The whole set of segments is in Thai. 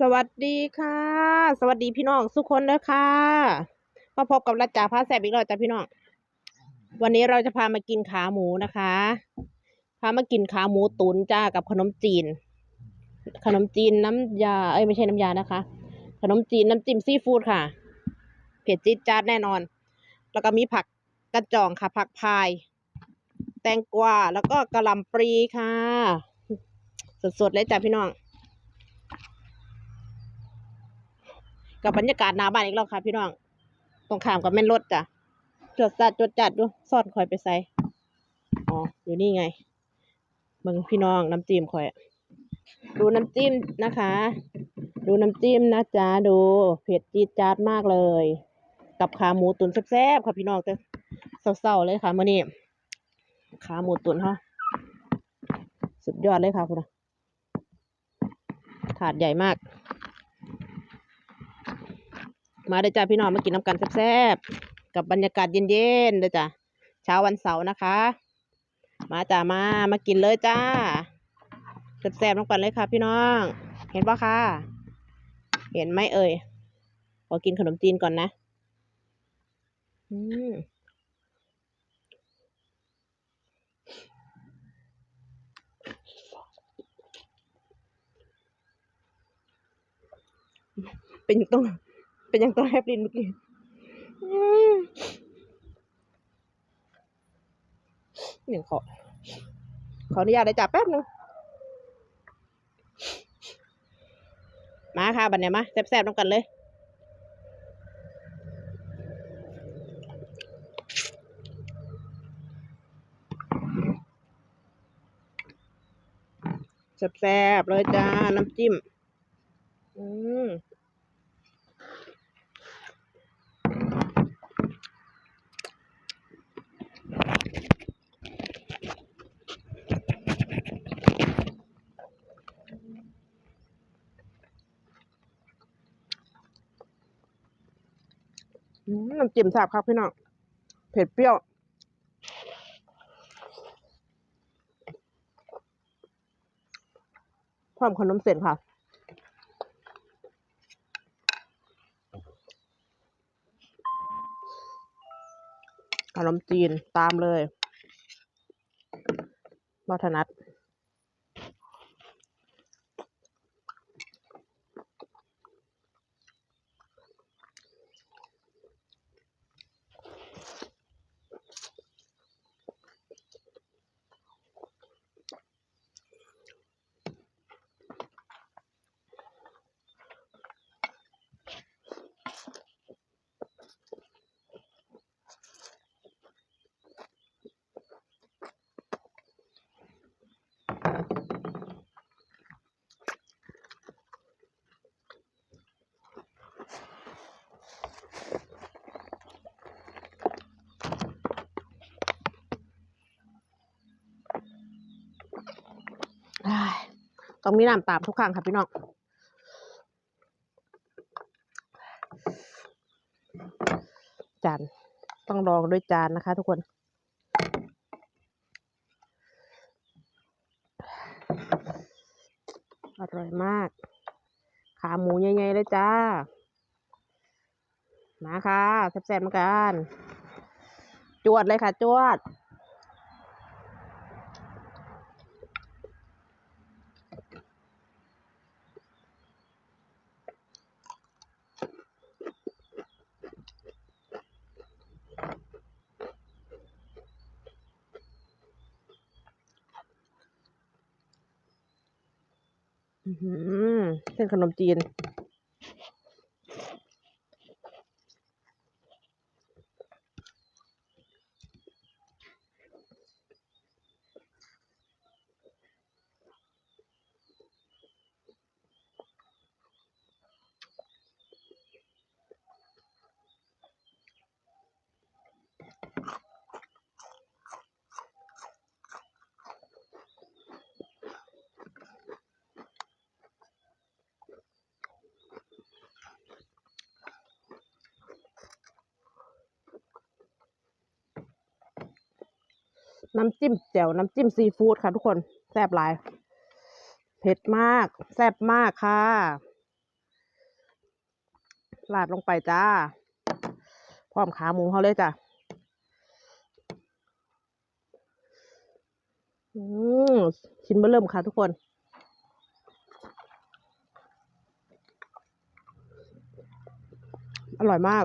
สวัสดีค่ะ สวัสดีพี่น้องทุกคนเลยค่ะมาพบกับรัจจาพาแซบอีกแล้วจ้ะพี่น้อง วันนี้เราจะพามากินขาหมูนะคะ พามากินขาหมูตุ๋นจ้ากับขนมจีน ขนมจีนน้ำยา เอ้ยไม่ใช่น้ำยานะคะ ขนมจีนน้ำจิ้มซีฟู้ดค่ะ เผ็ดจี๊ดจ๊าดแน่นอน แล้วก็มีผักกระจองค่ะ ผักพาย แตงกวาแล้วก็กระหล่ำปลีค่ะ สดๆเลยจ้ะพี่น้อง กับบรรยากาศหน้าบ้านอีกแล้วค่ะ พี่น้องตรงข้ามกับแม่นรถจ้ะจดจัดจดจัดดูซ่อนคอยไปใส่อ๋ออยู่นี่ไงเบิ่งพี่น้องน้ำจิ้มคอย ดูน้ำจิ้มนะคะ ดูน้ำจิ้มนะจ๊ะดูเผ็ดจี๊ดจ๊าดมากเลย กับขาหมูตุ๋นแซ่บๆค่ะพี่น้องแต่เศร้าๆเลยค่ะเมื้อนี้ขาหมูตุ๋นเฮาสุดยอดเลยค่ะคุณอะถาดใหญ่มาก มาเด้อจ้าพี่น้องมากินน้ำกันแซ่บๆกับบรรยากาศเย็นๆเด้อจ้าเช้าวันเสาร์นะคะ มาจ้ามามากินเลยจ้าแซ่บๆน้ำกันเลยค่ะ พี่น้อง เห็นปะคะเห็นไหมเอ่ยขอกินขนมจีนก่อนนะ อืมเป็นอย่างต้อง เป็นอย่างต้องแฮปปี้เมื่อกี้หนึ่งขอ ขออนุญาตได้จับแป๊บนึงมาค่ะบัดเนี้ยมาแซ่บๆน้ำกันเลยแซ่บๆเลยจ้า น้ำจิ้ม อืม น้ำจิ้มแซ่บครับพี่น้อง เผ็ดเปรี้ยว พร้อมขนมเส้นค่ะขนมจีนตามเลยวัฒนัดอ้าย ต้องมีน้ำตามทุกครั้งค่ะพี่น้องจานต้องรองด้วยจานนะคะ ทุกคน อร่อยมาก ขาหมูใหญ่ๆเลยจ้า มาค่ะแซ่บๆเหมือนกัน จวดเลยค่ะ จวด เส้นขนมจีน น้ำจิ้มแจ่วน้ำจิ้มซีฟู้ดค่ะทุกคนแซ่บหลาย เผ็ดมาก แซ่บมากค่ะลาดลงไปจ้า พร้อมขาหมูเขาเลยจ้ะอืมชิ้นเบอร์เริ่มค่ะทุกคนอร่อยมาก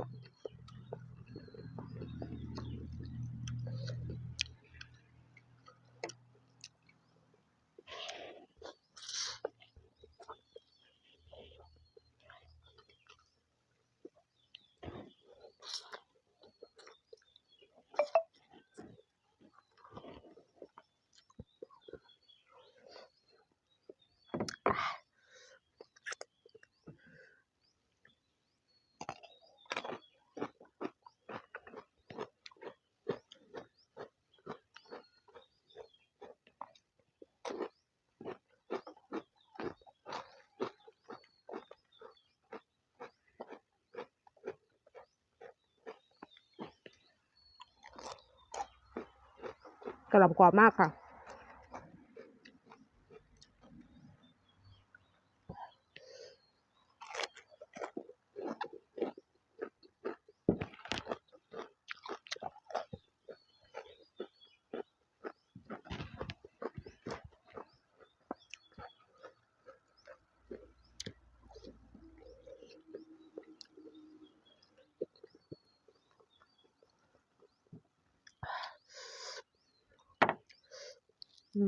กระหล่ำกรอบมากค่ะ อื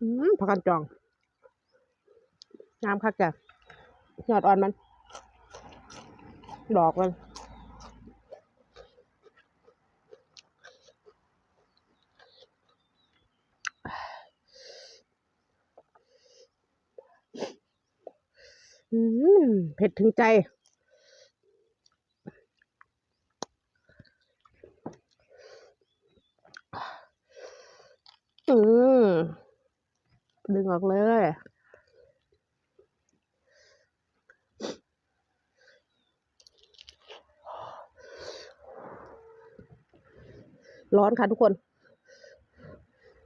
อืมผักกันจองงามคักจ้ะยอดอ่อนมัน ดอกมันอืมเผ็ดถึงใจ อืม ดึงออกเลย ร้อนค่ะทุกคน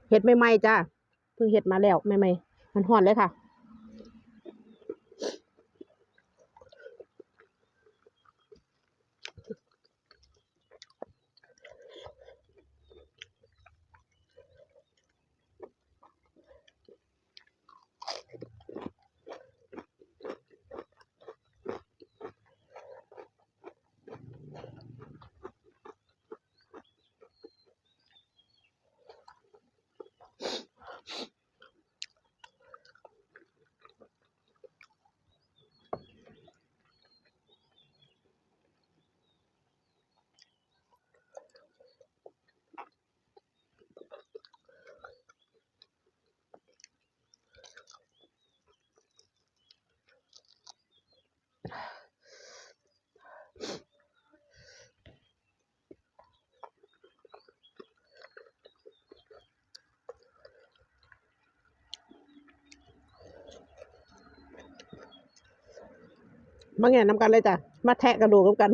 เห็ดใหม่ๆจ้าเพิ่งเห็ดมาแล้วใหม่ๆมันห่อนเลยค่ะ มาแง่น้ำกันเลยจ้ะ มาแทะกระดูกกัน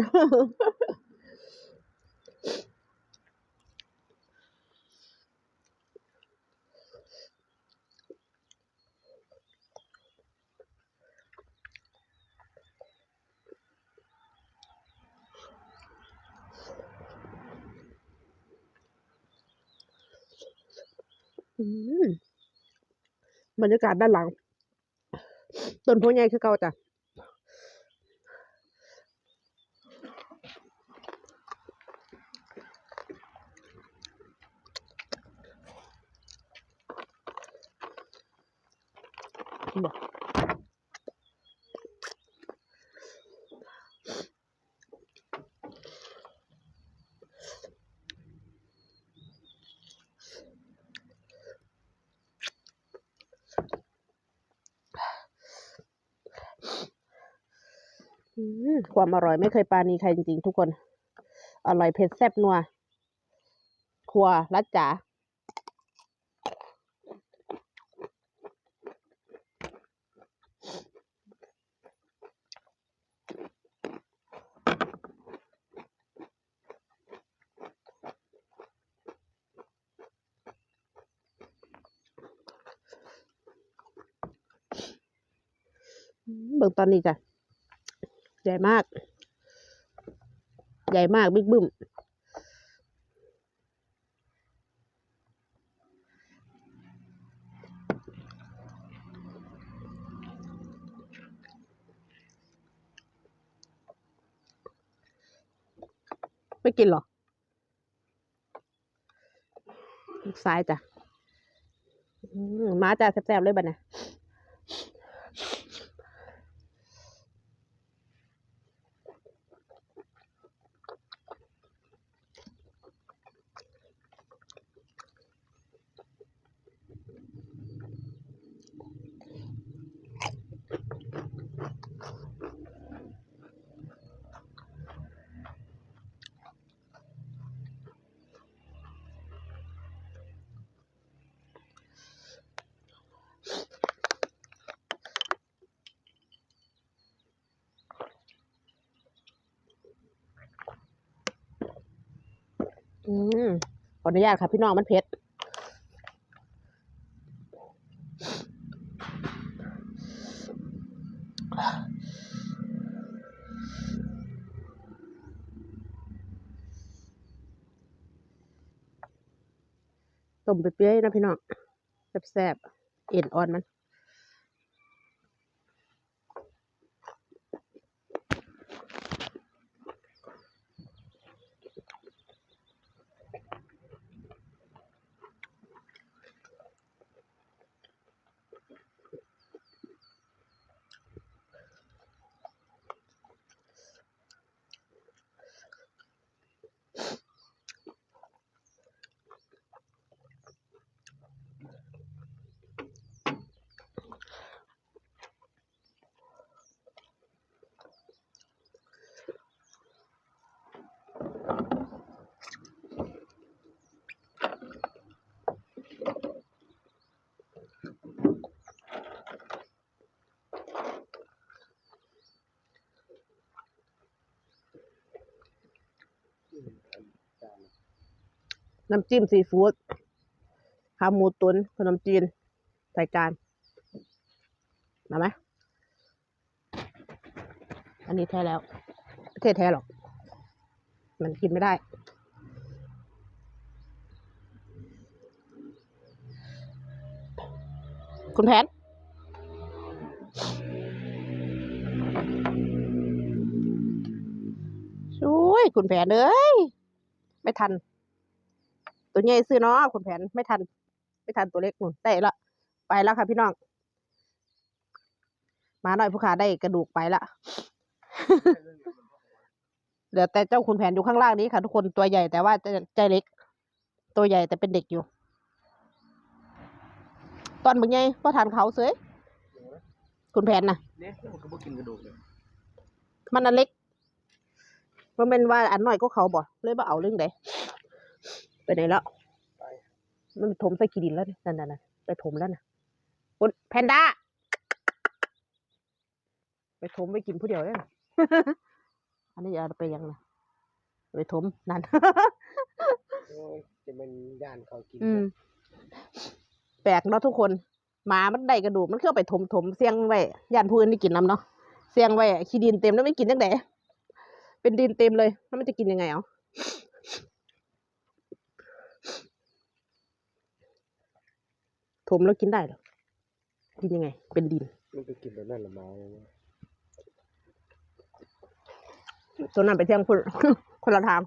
บรรยากาศด้านหลัง ต้นโพใหญ่คือเก่าจ้ะ บอกความอร่อยไม่เคยปาณีใครจริงๆทุกคน อร่อยเผ็ดแซ่บนัว ครัวรัดจ๋า ตอนนี้จ้ะ ใหญ่มาก ใหญ่มากบิ๊กบึ้มไม่กินหรอลูกซ้ายจ้ะมมาจ้ะแซ่บๆเลยบัดเนี่ย อืมขออนุญาตค่ะพี่น้องมันเผ็ดต้มไปเปื่อยๆนะพี่น้องแซ่บๆเอ็นอ่อนมัน น้ำจิ้มซีฟู้ดขาหมูตุนขนมจีนใส่จานมาไหมอันนี้แท้แล้วไม่ใช่แท้หรอก มันกินไม่ได้ คุณแผนช่วยคุณแผนเอ้ย ไม่ทัน ตัวใหญ่ซื้อเนาะคุณแผนไม่ทัน ไม่ทันตัวเล็กหนุนได้ละไปแล้วค่ะพี่น้องมาหน่อยผู้ขาได้กระดูกไปละเหลือแต่เจ้าคุณแผนอยู่ข้างล่างนี้ค่ะ ทุกคนตัวใหญ่แต่ว่าใจใจเล็ก ตัวใหญ่แต่เป็นเด็กอยู่ ตอนมึงไงพอทานเขาเสยคุณแผนน่ะเนี่ยมันก็บ่กินกระดูกเลยมันอันเล็กมันเป็นว่าอันหน่อยก็เขาบ่เลยบ่เอาเรื่องใด ไปไหนแล้วไปมันถมใส่กีดินแล้วนี่นั่นน่ะไปถมแล้วนะคุณแพนด้า ไปถมไปกินผู้เดียวเลยนะอันนี้เอาไปยังนะไปถมนั่นโอ้ยจะเป็นย่านเขากินอืมแปลกเนาะทุกคนหมามันได้กระดูกมันเข้าไปถมถมเสียงไว้ย่านผู้อื่นได้กินน้ำเนาะเสียงไว้ขี้ดินเต็มแล้วไม่กินจังไดเป็นดินเต็มเลยแล้วมันจะกินยังไงเอะ ถมแล้วกินได้เหรอกินยังไง เป็นดินมันไปกินแบบนั้นละมาเลยนะตัวนั้นไปเที่ยงคนคนละทาง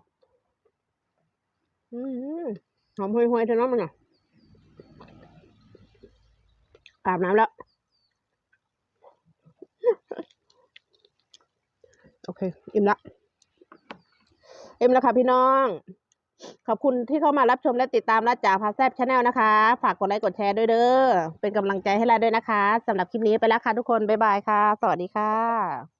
อืมหอมห่วยๆเท่านั้นมันอะอาบน้ำแล้ว โอเค อิ่มละ อิ่มแล้วค่ะพี่น้อง ขอบคุณที่เข้ามารับชมและติดตามรัจ่าพาแซบชาแนลนะคะ ฝากกดไลค์กดแชร์ด้วยเด้อ เป็นกำลังใจให้เราด้วยนะคะสำหรับคลิปนี้ไปแล้วค่ะทุกคน บ๊ายบายค่ะ สวัสดีค่ะ